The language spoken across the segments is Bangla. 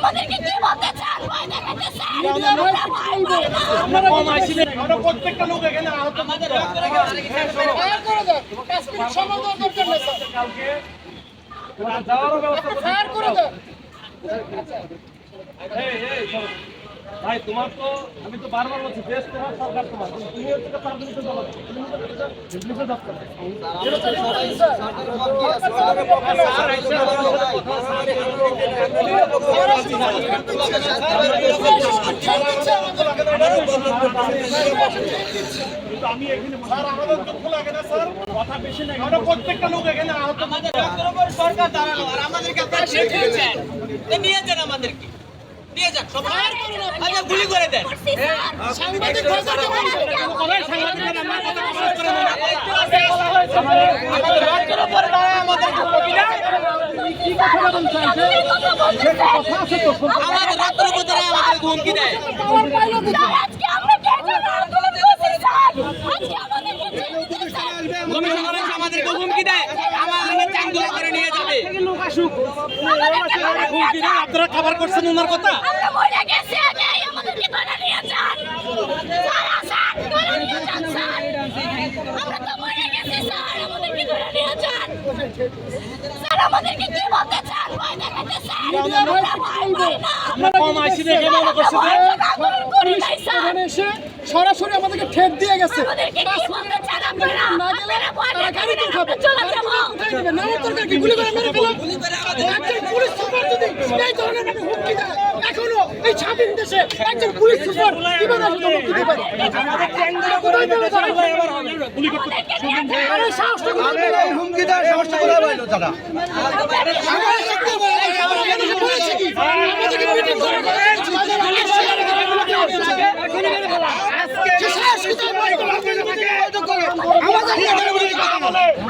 আমাদেরকে কি বলতে চান? ভয় দেখাতে চান? আমরা ভয় পাই না। আমরা কম আইছি আমরা প্রত্যেকটা লোক এখানে আহত আমাদের পাঁচ মিনিট সময় দেওয়ার দরকার নেই স্যার। কালকে যাওয়ারও ব্যবস্থা ফায়ার করে দেন। এই, এই, চলো। ভাই, তোমার তো, আমি তো বারবার বলছি, দেশ তোমার সরকার তোমার। তুমি হচ্ছে দল তুমি আমাদের দুঃখ লাগে না কথা বেশি প্রত্যেকটা সরকার আমাদেরকে আমাদেরকে। নিয়ে যান সবাই আচ্ছা গুলি করে দেন সাংবাদিক আমাদের দেয়। আমাদের হুমকি দেয় করি নাই স্যার এখানে এসে সরাসরি আমাদেরকে ঠেট দিয়ে গেছে আপনারা না। গেলে আপনারা তারা গাড়ি দেখাবেন খাবে আমরা না কি গুলি করে মেরে ফেলো একজন পুলিশ সুপার যদি এই ধরনের ভাবে হুমকি দেয় এখনও এই স্বাধীন দেশে একজন পুলিশ সুপার কীভাবে হুমকি দিতে পারে? আরে সাহসটা কোথায় দেবে? হুমকি দেওয়ার সাহসটা কোথায় পাইলো তারা? আমাদের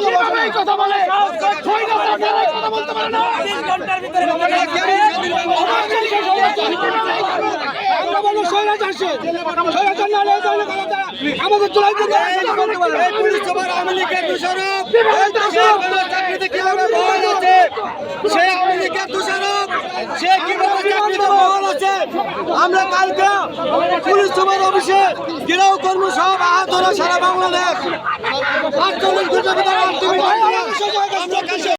কীভাবে এই কথা বলে ছয় কথা বলতে পারে না আমরা আমাদের চাকরিতে কীভাবে বহাল আছে? সে আওয়ামী লীগের দোষারোপ। সে কীভাবে চাকরিতে বহাল আছে? কালকে পুলিশ সুপার অফিসে গিরাও কর্ম সব আহত হলো সারা বাংলাদেশ। আটচল্লিশ ভিতরে